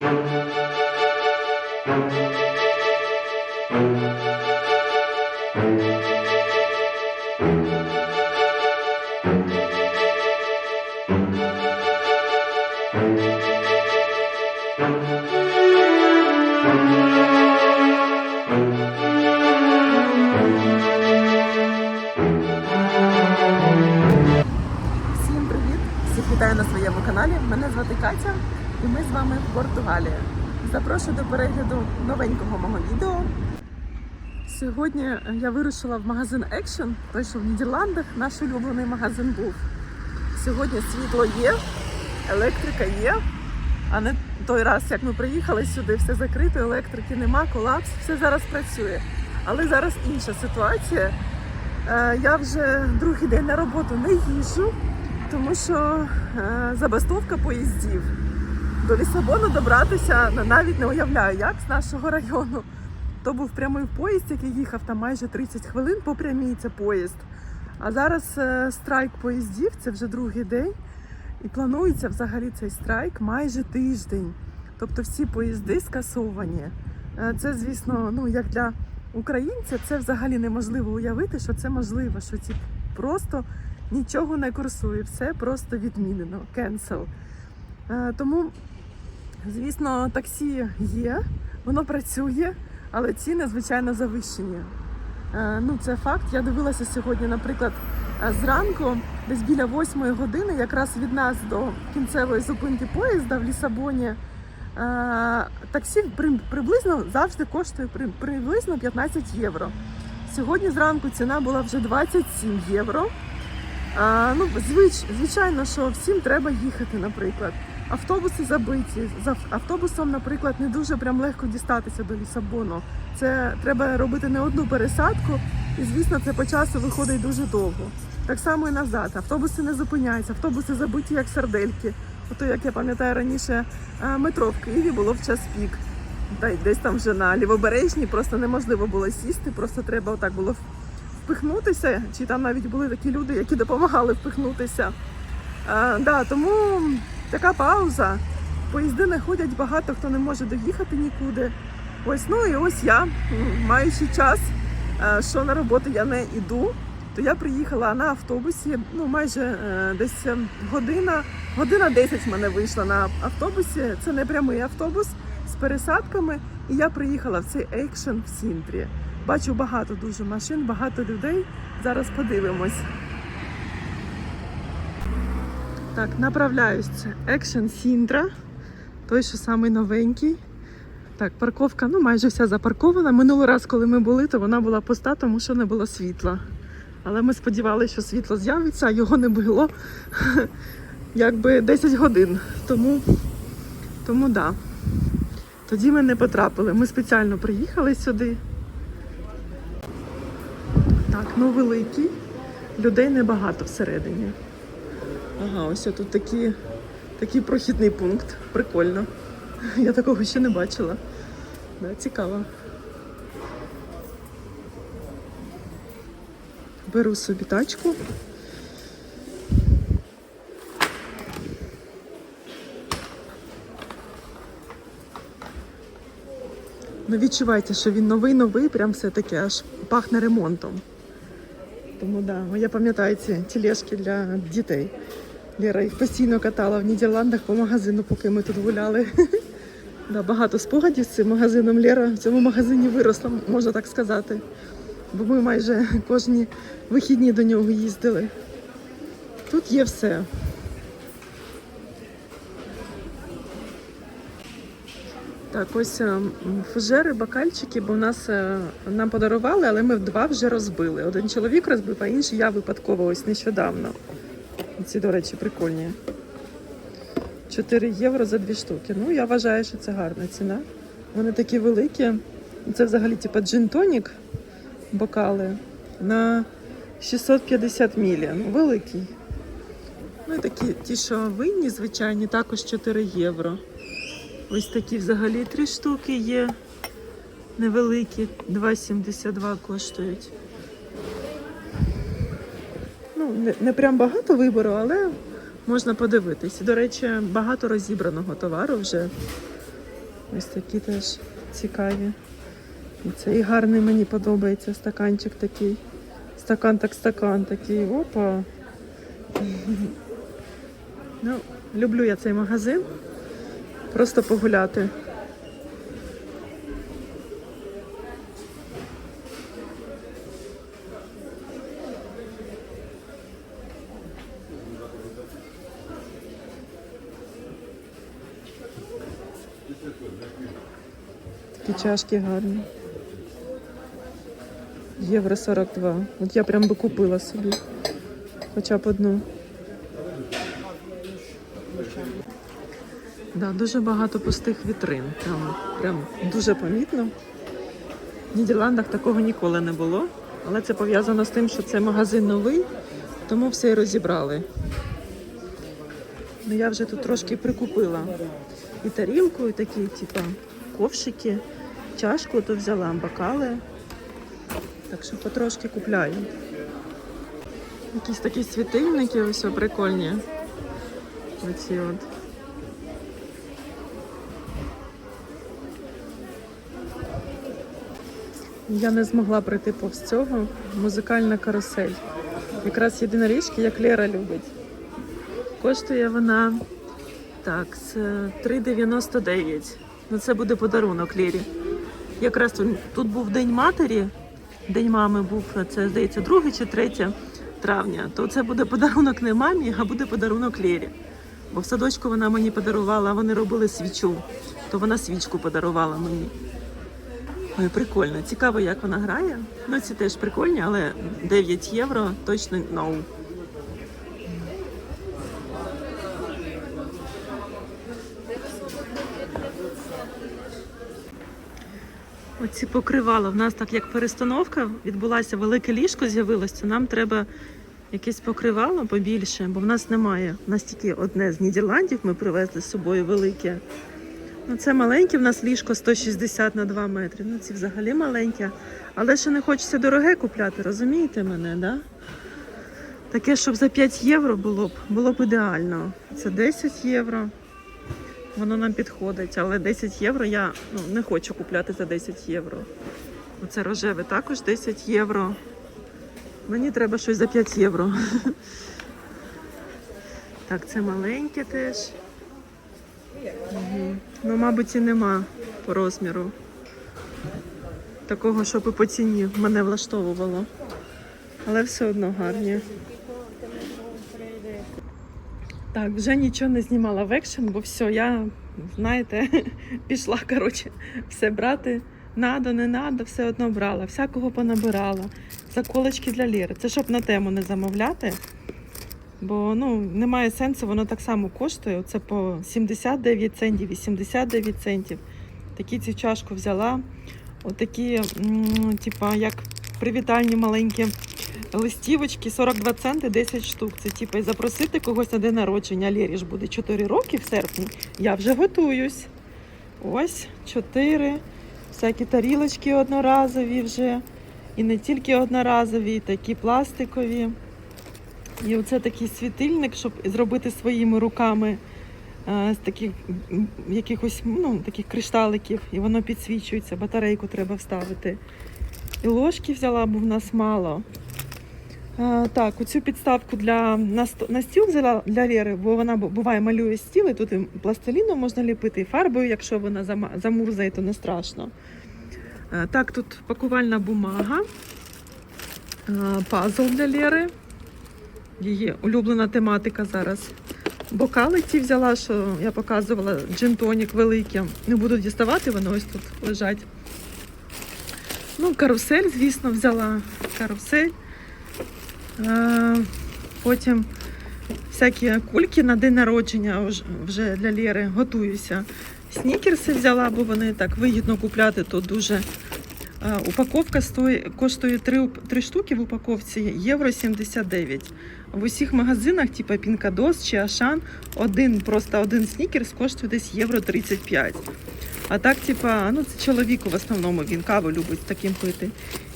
Всім вами. Запрошую до перегляду новенького мого відео. Сьогодні я вирушила в магазин Action, той, що в Нідерландах наш улюблений магазин був. Сьогодні світло є, електрика є, а не той раз, як ми приїхали сюди, все закрито, електрики нема, колапс, все зараз працює. Але зараз інша ситуація. Е, Я вже другий день на роботу не їжджу, тому що е, забастовка поїздів. До Лісабону добратися навіть не уявляю, як з нашого району. То був прямий поїзд, який їхав там майже 30 хвилин по прямій це поїзд. А зараз е, страйк поїздів, це вже другий день. І планується взагалі цей страйк майже тиждень. Тобто всі поїзди скасовані. Е, Це, звісно, ну як для українця, це взагалі неможливо уявити, що це можливо, що ці просто нічого не курсує, все просто відмінено. Е, Тому, звісно, таксі є, воно працює, але ціни, звичайно, завищені. Е, Ну, це факт. Я дивилася сьогодні, наприклад, е, зранку, десь біля 8 години, якраз від нас до кінцевої зупинки поїзда в Лісабоні. е, Таксі при- приблизно завжди коштує при- приблизно 15 євро. Сьогодні зранку ціна була вже 27 євро. А, ну, звич, звичайно, що всім треба їхати, наприклад. Автобуси забиті. З ав- автобусом, наприклад, не дуже прям легко дістатися до Лісабону. Це треба робити не одну пересадку, і звісно, це по часу виходить дуже довго. Так само і назад. Автобуси не зупиняються, автобуси забиті як сардельки. Ото, як я пам'ятаю раніше, е, метро в Києві було в час пік. Десь там вже на лівобережній просто неможливо було сісти, просто треба отак було впихнутися. Чи там навіть були такі люди, які допомагали впихнутися. А, да, тому така пауза. Поїзди не ходять, багато хто не може доїхати нікуди. Ось, ну і ось я, маючи час, е, що на роботу я не йду, то я приїхала на автобусі, ну майже е, десь е, година, година 10 в мене вийшла на автобусі. Це не прямий автобус з пересадками. І я приїхала в цей екшен в Сінтрі. Бачу багато дуже машин, багато людей. Зараз подивимось. Так, направляюсь. Action Сіндра, той, що самий новенький. Так, парковка ну майже вся запаркована. Минулий раз, коли ми були, то вона була пуста, тому що не було світла. Але ми сподівалися, що світло з'явиться, а його не було якби 10 годин. Тому, тому да. Тоді ми не потрапили. Ми спеціально приїхали сюди. Ну великий. Людей небагато всередині. Ага, ось тут такі, такий прохідний пункт. Прикольно. Я такого ще не бачила. Да, цікаво. Беру собі тачку. Ну відчувається, що він новий-новий, прям все таке аж пахне ремонтом. Тому да, я пам'ятаю ці тележки для дітей. Лера їх постійно катала в Нідерландах по магазину, поки ми тут гуляли. Да, багато спогадів з цим магазином. Лера в цьому магазині виросла, можна так сказати. Бо ми майже кожні вихідні до нього їздили. Тут є все. Так, ось е, фужери, бокальчики, бо нас е, нам подарували, але ми два вже розбили. Один чоловік розбив, а інший я випадково ось нещодавно. Ці, до речі, прикольні. 4 євро за дві штуки. Ну, я вважаю, що це гарна ціна. Вони такі великі. Це взагалі типу джин-тонік бокали на 650 мілі. Ну, великий. Ну і такі, ті, що винні, звичайні, також 4 євро. Ось такі взагалі три штуки є. Невеликі, 2,72 коштують. Ну, не, не прям багато вибору, але можна подивитись. До речі, багато розібраного товару вже. Ось такі теж цікаві. І цей гарний мені подобається стаканчик такий. Стакан так стакан такий. Опа. Ну, люблю я цей магазин. Просто погуляти. Такі чашки гарні. Євро 42. От я прям би купила собі. Хоча б одну. Да, дуже багато пустих вітрин. Прям, прям дуже помітно. В Нідерландах такого ніколи не було. Але це пов'язано з тим, що це магазин новий, тому все і розібрали. Ну, я вже тут трошки прикупила і тарілку, і такі, типа, ковшики, чашку то взяла, бокали. Так що потрошки купляю. Якісь такі світильники, ось прикольні. Оці от. Я не змогла пройти повз цього. Музикальна карусель. Якраз єдина річ, як Лера любить. Коштує вона так, з 3,99. Ну це буде подарунок Лері. Якраз тут, тут був День матері, День мами був, це здається, 2 чи 3 травня. То це буде подарунок не мамі, а буде подарунок Лері. Бо в садочку вона мені подарувала, вони робили свічу, то вона свічку подарувала мені. Ой, прикольно. Цікаво, як вона грає. Ну, ці теж прикольні, але 9 євро точно no. Оці покривала. В нас так як перестановка відбулася, велике ліжко з'явилося. Нам треба якесь покривало побільше, бо в нас немає. У нас тільки одне з Нідерландів ми привезли з собою велике. Ну, це маленьке, в нас ліжко 160 на 2 метри. Ну, ці взагалі маленькі. Але ще не хочеться дороге купляти, розумієте мене, да? Таке, щоб за 5 євро було б, було б ідеально. Це 10 євро. Воно нам підходить, але 10 євро я ну, не хочу купляти за 10 євро. Оце рожеве також 10 євро. Мені треба щось за 5 євро. Так, це маленьке теж. Ну, мабуть, і нема по розміру. Такого, щоб і по ціні мене влаштовувало. Але все одно гарні. Так, вже нічого не знімала в екшен, бо все, я, знаєте, пішла, коротше, все брати. Надо, не надо, все одно брала. Всякого понабирала. Заколочки для Ліри. Це щоб на тему не замовляти. Бо ну, немає сенсу, воно так само коштує. Це по 79 центів, 89 центів. Такі цю чашку взяла. Отакі, типа, як привітальні маленькі листівочки, 42 центи, 10 штук. Це типа запросити когось на день народження. Лєрі ж буде 4 роки в серпні. Я вже готуюсь. Ось 4. Всякі тарілочки одноразові вже. І не тільки одноразові, такі пластикові. І оце такий світильник, щоб зробити своїми руками е, з таких якихось ну, таких кришталиків, і воно підсвічується, батарейку треба вставити. І ложки взяла, бо в нас мало. Е, так, оцю підставку для на, стіл взяла для Лєри, бо вона буває малює стіл, і тут і пластиліном можна ліпити, і фарбою, якщо вона замурзає, то не страшно. Е, так, тут пакувальна бумага, е, пазл для Лєри. Її улюблена тематика зараз. Бокали ті взяла, що я показувала, джин-тонік великі. Не буду діставати, вони ось тут лежать. Ну, карусель, звісно, взяла. Карусель. Е, потім всякі кульки на день народження вже для Лєри готуюся. Снікерси взяла, бо вони так вигідно купляти, то дуже. Е, Упаковка стоїть, коштує 3, 3 штуки в упаковці євро 79. В усіх магазинах, типу Пінкадос чи Ашан, один, просто один снікерс коштує десь євро 35. А так, типа, ну це чоловіку в основному він каву любить таким пити.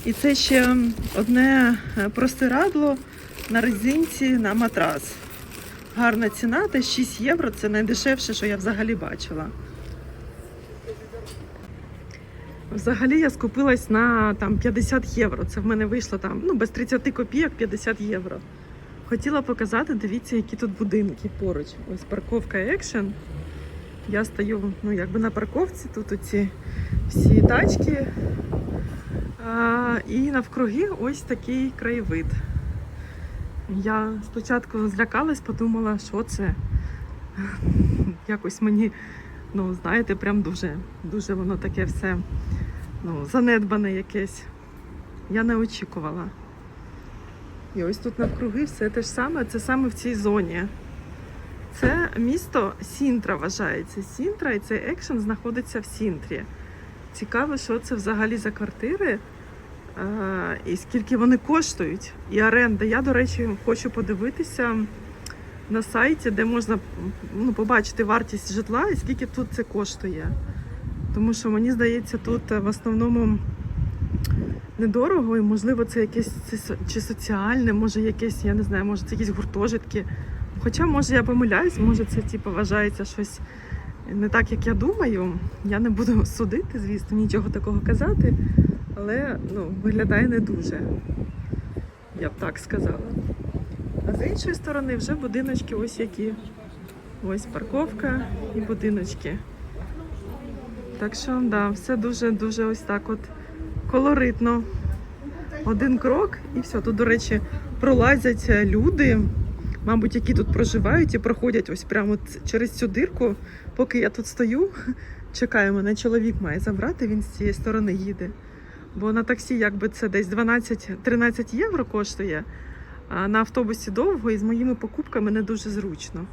І це ще одне е, простирадло на резинці на матрас. Гарна ціна, десь 6 євро це найдешевше, що я взагалі бачила. Взагалі я скупилась на там 50 євро. Це в мене вийшло там ну, без 30 копійок 50 євро. Хотіла показати, дивіться, які тут будинки поруч. Ось парковка Action. Я стою ну, якби на парковці, тут оці всі тачки. А, і навкруги ось такий краєвид. Я спочатку злякалась, подумала, що це. Якось мені, ну, знаєте, прям дуже, дуже воно таке все ну, занедбане якесь. Я не очікувала. І ось тут навкруги все те ж саме, це саме в цій зоні. Це місто Сінтра вважається. Сінтра і цей екшен знаходиться в Сінтрі. Цікаво, що це взагалі за квартири і скільки вони коштують. І оренда. Я, до речі, хочу подивитися на сайті, де можна ну, побачити вартість житла і скільки тут це коштує. Тому що мені здається, тут е, в основному недорого, і можливо це якесь це чи соціальне, може якесь, я не знаю, може це якісь гуртожитки. Хоча, може, я помиляюсь, може це типу, вважається щось не так, як я думаю. Я не буду судити, звісно, нічого такого казати, але ну, виглядає не дуже, я б так сказала. З іншої сторони вже будиночки ось які. Ось парковка і будиночки. Так що, да, все дуже-дуже ось так от колоритно. Один крок і все. Тут, до речі, пролазять е, люди, мабуть, які тут проживають і проходять ось прямо через цю дирку. Поки я тут стою, чекаю, мене чоловік має забрати, він з цієї сторони їде. Бо на таксі якби це десь 12-13 євро коштує, на автобусі довго і з моїми покупками не дуже зручно.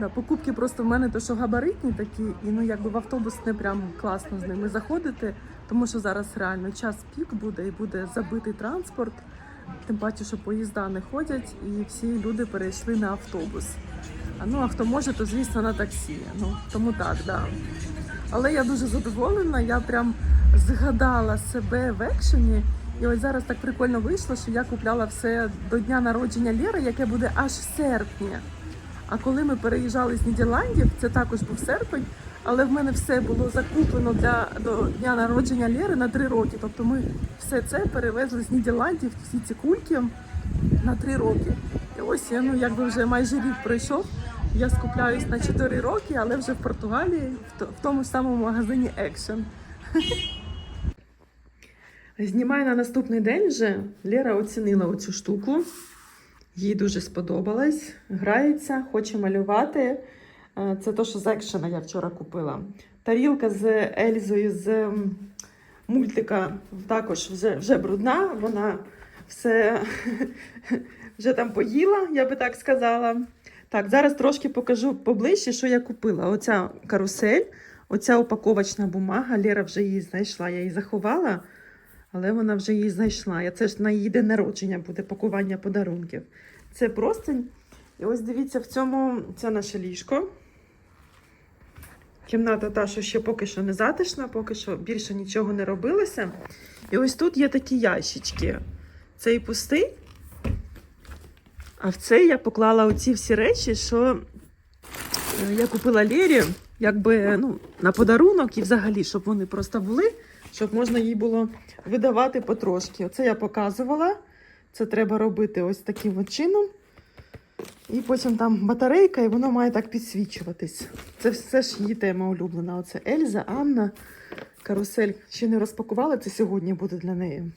Да, покупки просто в мене то, що габаритні такі, і ну якби в автобус не прям класно з ними заходити, тому що зараз реально час пік буде і буде забитий транспорт. Тим паче, що поїзда не ходять, і всі люди перейшли на автобус. А ну а хто може, то звісно на таксі. Ну тому так, да. Але я дуже задоволена. Я прям згадала себе в екшені. І ось зараз так прикольно вийшло, що я купляла все до дня народження Лєри, яке буде аж в серпні. А коли ми переїжджали з Нідерландів, це також був серпень, але в мене все було закуплено для до дня народження Лєри на три роки. Тобто ми все це перевезли з Нідерландів, всі ці кульки на три роки. І ось я, ну якби вже майже рік пройшов. Я скупляюсь на 4 роки, але вже в Португалії, в, то- в тому самому магазині Action. Знімаю на наступний день вже. Лера оцінила оцю штуку. Їй дуже сподобалось. Грається, хоче малювати. Е, Це то, що з екшена я вчора купила. Тарілка з Ельзою з мультика також вже, вже брудна. Вона все вже там поїла, я би так сказала. Так, зараз трошки покажу поближче, що я купила. Оця карусель, оця упаковочна бумага. Лера вже її знайшла, я її заховала, але вона вже її знайшла. Я це ж на її день народження буде пакування подарунків. Це простень. І ось дивіться, в цьому це наше ліжко. Кімната та, що ще поки що не затишна, поки що більше нічого не робилося. І ось тут є такі ящички. Цей пустий. А в цей я поклала оці всі речі, що е, я купила Лері, якби ну, на подарунок і взагалі, щоб вони просто були, щоб можна їй було видавати потрошки. Оце я показувала. Це треба робити ось таким от чином. І потім там батарейка, і воно має так підсвічуватись. Це все ж її тема улюблена. Оце Ельза, Анна, карусель. Ще не розпакувала, це сьогодні буде для неї.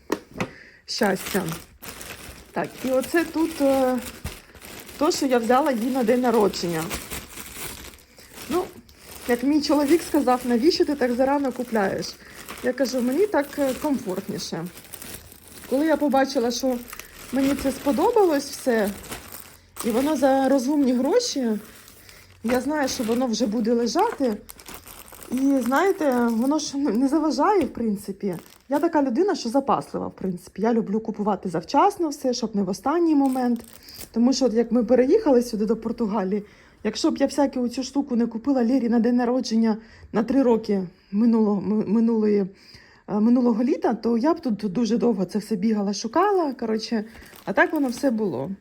Щастя. Так, і оце тут е, то, що я взяла їй на день народження. Ну, як мій чоловік сказав, навіщо ти так зарано купляєш? Я кажу, мені так е, комфортніше. Коли я побачила, що мені це сподобалось все, і воно за розумні гроші, я знаю, що воно вже буде лежати. І знаєте, воно ж не заважає, в принципі. Я така людина, що запаслива, в принципі. Я люблю купувати завчасно все, щоб не в останній момент. Тому що, от як ми переїхали сюди до Португалії, якщо б я всяку цю штуку не купила Лєрі на день народження на три роки минулого, минулої, е, минулого літа, то я б тут дуже довго це все бігала, шукала. Коротше, а так воно все було.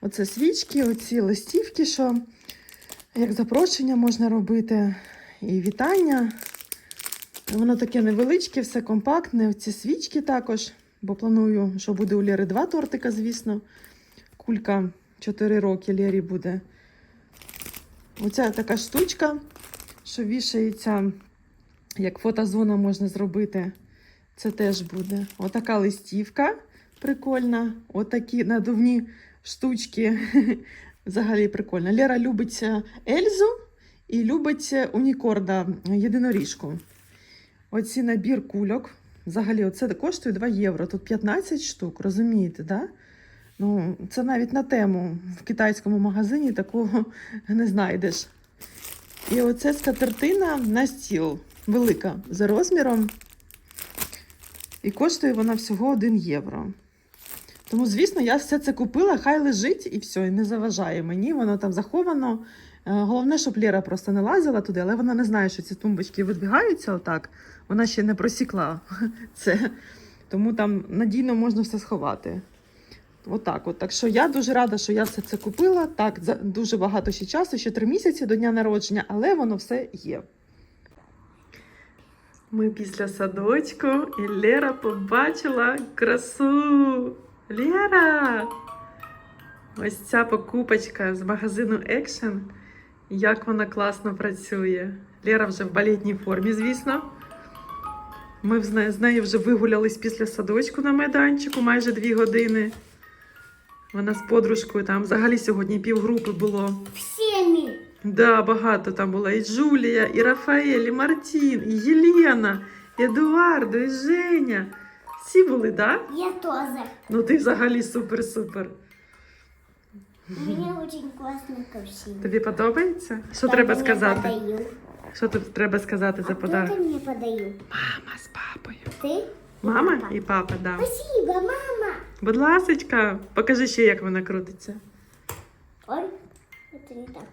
Оце свічки, оці листівки, що як запрошення можна робити, і вітання. Воно таке невеличке, все компактне. Ці свічки також, бо планую, що буде у Лєри два тортика, звісно. Кулька 4 роки Лєрі буде. Оця така штучка, що вішається, як фотозона можна зробити. Це теж буде. Отака листівка прикольна. Отакі надувні штучки. Взагалі прикольно. Лера любить е, Ельзу і любить е, Унікорда єдиноріжку. Оці набір кульок. Взагалі, оце коштує 2 євро. Тут 15 штук, розумієте, да? Ну, це навіть на тему в китайському магазині такого не знайдеш. І оце скатертина на стіл велика за розміром. І коштує вона всього 1 євро. Тому, звісно, я все це купила, хай лежить і все, і не заважає мені. Воно там заховано. Е, Головне, щоб Лера просто не лазила туди, але вона не знає, що ці тумбочки видвигаються отак. Вона ще не просікла це. Тому там надійно можна все сховати. Отак от. Так що я дуже рада, що я все це купила. Так, за дуже багато ще часу, ще три місяці до дня народження, але воно все є. Ми після садочку, і Лера побачила красу. Лера! Ось ця покупочка з магазину Action. Як вона класно працює. Лера вже в балетній формі, звісно. Ми з нею, вже вигулялись після садочку на майданчику майже дві години. Вона з подружкою там взагалі сьогодні півгрупи було. Всеми. Да, багато там було. І Джулія, і Рафаель, і Мартін, і Єлена, і Едуардо, і Женя. Всі були, так? Да? Я тоже. Ну ти взагалі супер-супер. Мне очень классно картина. Тобі подобається? Що Кто-то треба сказати? подаю. Що тут треба сказати за А кто-то подаю. Мама з папою. Ты? Мама папа. і папа, так. Да. Спасибо, мама. Будь ласочка, покажи ще, як вона крутиться. Ой, это не так.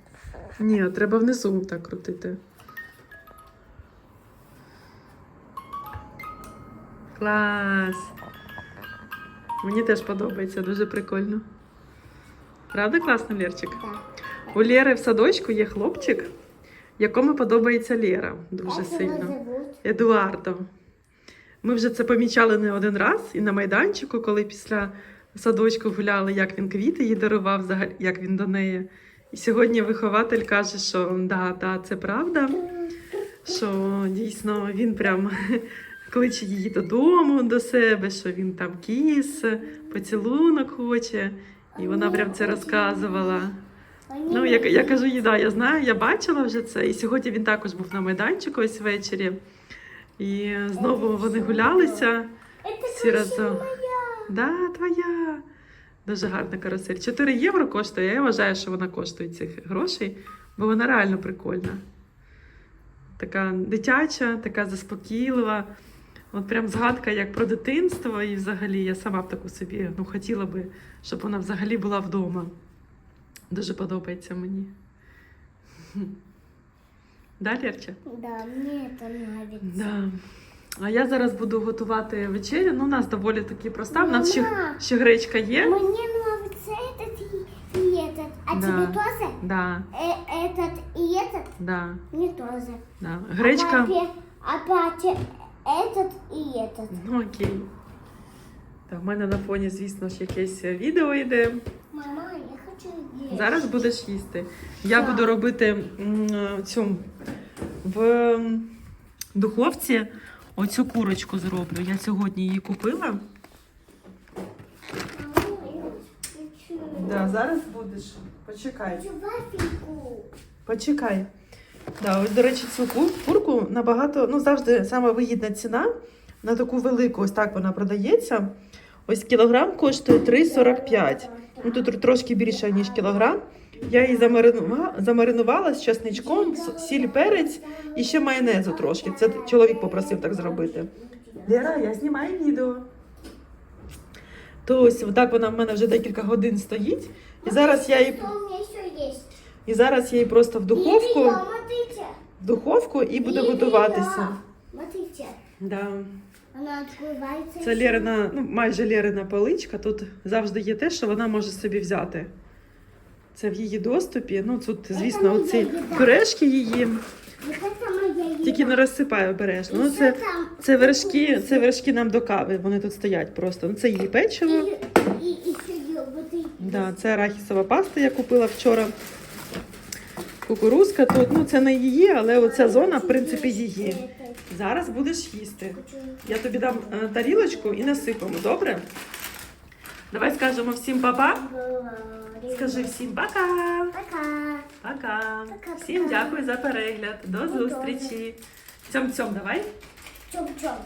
Ні, треба внизу так крутити. Клас! Мені теж подобається, дуже прикольно. Правда класно, Лєрчик? Да. У Лєри в садочку є хлопчик, якому подобається Лєра дуже сильно. Едуардо. Ми вже це помічали не один раз і на майданчику, коли після садочку гуляли, як він квіти їй дарував, як він до неї. І сьогодні вихователь каже, що да, да, це правда, що дійсно він прям кличе її додому до себе, що він там кіс, поцілунок хоче. І вона прям це розказувала. Ну, я, я кажу, їй, да, я знаю, я бачила вже це. І сьогодні він також був на майданчику ось ввечері. І знову вони гулялися. Всі разом. Да, твоя. Дуже гарна карусель. 4 євро коштує. Я вважаю, що вона коштує цих грошей, бо вона реально прикольна. Така дитяча, така заспокійлива. От прям згадка як про дитинство, і взагалі я сама б таку собі ну, хотіла би, щоб вона взагалі була вдома. Дуже подобається мені. Да, Лерча? Да, мне это нравится. Да. А я зараз буду готувати вечерю. Ну, у нас доволі таки проста. У нас ще, Мама. ще гречка є. Мне нравится этот и, и этот. А Да. тебе тоже? Да, Э, этот и этот? да, Мне тоже. да. А Гречка. папе, а папе этот и этот. Ну окей. Так, в мене на фоні, звісно ж, якесь відео йде. Мама, я хочу есть. Зараз будеш їсти. Я Так. буду робити м, цю в духовці оцю курочку зроблю. Я сьогодні її купила. Да, зараз будеш. Почекай. Почекай. Да, ось, до речі, цю курку набагато, ну завжди сама вигідна ціна на таку велику, ось так вона продається. Ось кілограм коштує 3,45. Ну тут трошки більше, ніж кілограм. Я її замаринувала, замаринувала з часничком, сіль, перець і ще майонезу трошки. Це чоловік попросив так зробити. Лера, я знімаю відео. То ось отак вона в мене вже декілька годин стоїть. І зараз я її, і зараз я її просто в духовку. В духовку і буде готуватися. Да. Она открывается. Це Лерина, ну майже Лерина поличка. Тут завжди є те, що вона може собі взяти. Це в її доступі. Ну тут, звісно, моя оці їда. пюрешки її. Вот это моя еда. Тільки не розсипай обережно. Ну, Еще це, там це вершки, це вершки нам до кави. Вони тут стоять просто. Ну, це її печиво. И, и еще вот эти. Да, це арахісова паста, я купила вчора. Кукурузка тут, ну це не її, але оця зона, в принципі, її. Зараз будеш їсти. Я тобі дам е, тарілочку і насипемо, добре? Давай скажемо всім па-па. Скажи всім пока. Пока. Пока. Всім дякую за перегляд. До зустрічі. Цьом-цьом, давай. Чоп-чоп.